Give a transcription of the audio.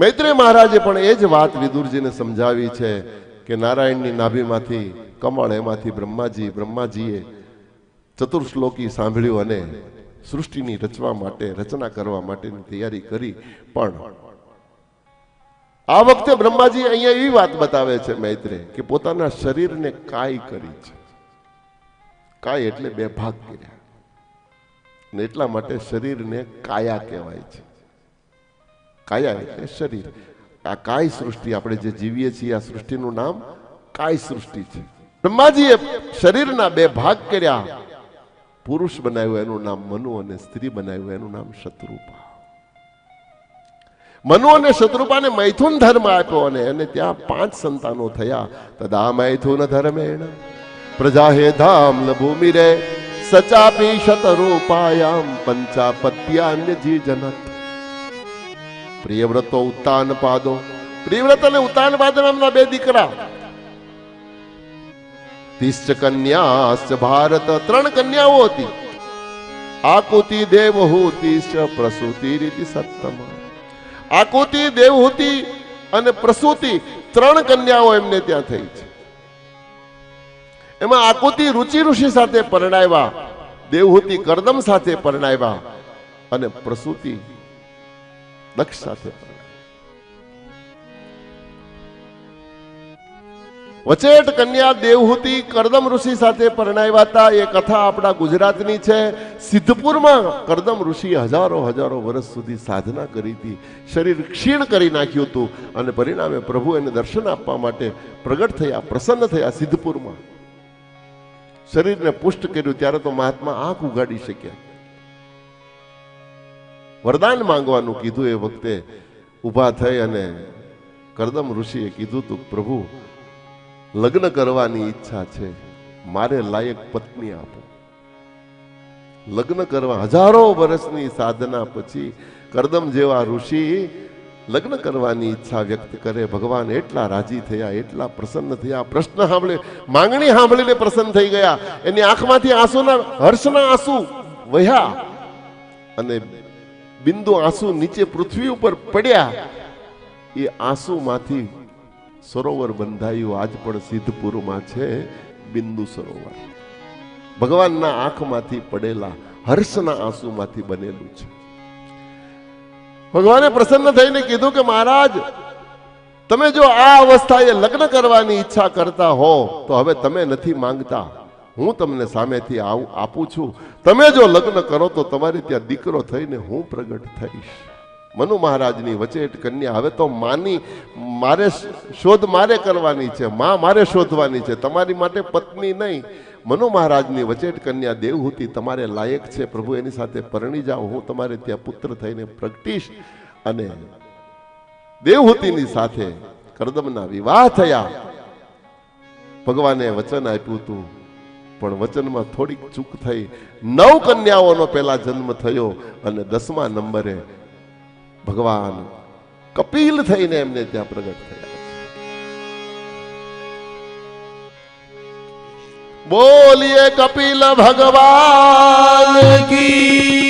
મૈત્રેય મહારાજે પણ એ જ વાત વિદુરજીને સમજાવી છે કે નારાયણની નાભીમાંથી, કમળ એમાંથી બ્રહ્માજી, બ્રહ્માજીએ ચતુર્શ્લોકી સાંભળ્યું અને સૃષ્ટિની રચવા માટે, રચના કરવા માટેની તૈયારી કરી. પણ આ વખતે બ્રહ્માજી અહીંયા એવી વાત બતાવે છે મૈત્રે કે પોતાના શરીરને કાય કરી છે. કાય એટલે બે ભાગ કર્યા. અને એટલા માટે શરીરને કાયા કહેવાય છે. કાયા એટલે શરીર. આ કાય સૃષ્ટિ આપણે જે જીવીએ છીએ, આ સૃષ્ટિનું નામ કાય સૃષ્ટિ છે. બ્રહ્માજીએ શરીરના બે ભાગ કર્યા. પુરુષ બનાવ્યો, એનું નામ મનુ અને સ્ત્રી બનાવ્યું, એનું નામ શત્રુપા. મનુ અને શત્રુપાને મૈથુન ધર્મ આપ્યો અને એને ત્યાં પાંચ સંતાનો થયા. તદા મૈથુન ધર્મેણ. પ્રજાહે ધામ ભૂમિ રે સચાપી શતરૂપાયામ પંચાપત્યાન્ય જી જનત પ્રિયવ્રતો ઉત્તાન પાદો. પ્રિયવ્રત અને ઉત્તાન પાદ નામના બે દીકરા. તિશ્ચ કન્યાશ્ચ ભારત, ત્રણ કન્યાઓ હતી. આકુતિ દેવહૂતિ પ્રસૂતિ રીતિ સત્તમ આકુતિ દેવહૂતિ અને પ્રસૂતિ ત્રણ કન્યાઓ એમને ત્યાં થઈ છે. એમાં આકુતિ રુચિ ઋષિ સાથે પરણાવ્યા, દેવહૂતિ કરદમ સાથે પરણાવ્યા અને પ્રસૂતિ દક્ષ સાથે વચેટ કન્યા દેવહૂતિ કરદમ ઋષિ સાથે પરણાવ્યા હતા એ કથા આપણા ગુજરાતની છે. સિદ્ધપુરમાં કરદમ ઋષિ હજારો હજારો વર્ષ સુધી સાધના કરી હતી. શરીર ક્ષીણ કરી નાખ્યું હતું અને પરિણામે પ્રભુ એને દર્શન આપવા માટે પ્રગટ થયા, પ્રસન્ન થયા સિદ્ધપુરમાં. શરીરને પુષ્ટ કર્યું, ત્યારે તો મહાત્મા આંખ ઉગાડી શક્યા. વરદાન માંગવાનું કીધું એ વખતે ઊભા થઈ અને કરદમ ઋષિએ કીધું તું, પ્રભુ, લગ્ન કરવાની ઈચ્છા છે. મારે લાયક પત્ની આપો. લગ્ન કરવા હજારો વર્ષની સાધના પછી કરદમ જેવા ઋષિ લગ્ન કરવાની ઈચ્છા વ્યક્ત કરે. ભગવાન એટલા રાજી થયા, એટલા પ્રસન્ન થયા. પ્રશ્ન સાંભળે, માંગણી સાંભળીને પ્રસન્ન થઈ ગયા. એની આંખમાંથી આંસુના હર્ષના આંસુ વહ્યા અને બિંદુ આંસુ નીચે પૃથ્વી ઉપર પડ્યા. એ આંસુમાંથી સરોવર બંધાયું. આજ પણ સિદ્ધપુરમાં છે બિંદુ સરોવર. ભગવાનના આંખમાંથી પડેલા હર્ષના આંસુમાંથી બનેલું છે. ભગવાને પ્રસન્ન થઈને કીધું કે મહારાજ, તમે જો આ અવસ્થાએ લગ્ન કરવાની ઈચ્છા કરતા હો, તો હવે તમે નથી માંગતા. હું તમને સામેથી આવું આપું છું. તમે જો લગ્ન કરો તો તમારી ત્યાં દીકરો થઈને હું પ્રગટ થઈશ. મનુ મહારાજની વચેટ કન્યા હવે તો માની, મારે શોધ મારે કરવાની છે, માં મારે શોધવાની છે, તમારી માટે પત્ની નહીં. મનુ મહારાજની વચેટ કન્યા દેવહૂતિ તમારે લાયક છે, પ્રભુ એની સાથે પરણી જાઓ, હું તમારે ત્યાં પુત્ર થઈને પ્રગટીશ અને દેવહૂતિની સાથે કરદમના વિવાહ થયા. ભગવાને વચન આપ્યું હતું પણ વચનમાં થોડીક ચૂક થઈ. નવ કન્યાઓનો પહેલા જન્મ થયો અને દસમા નંબરે ભગવાન કપિલ થઈને એમને ત્યાં પ્રગટ થયા. બોલીએ કપિલ ભગવાન કી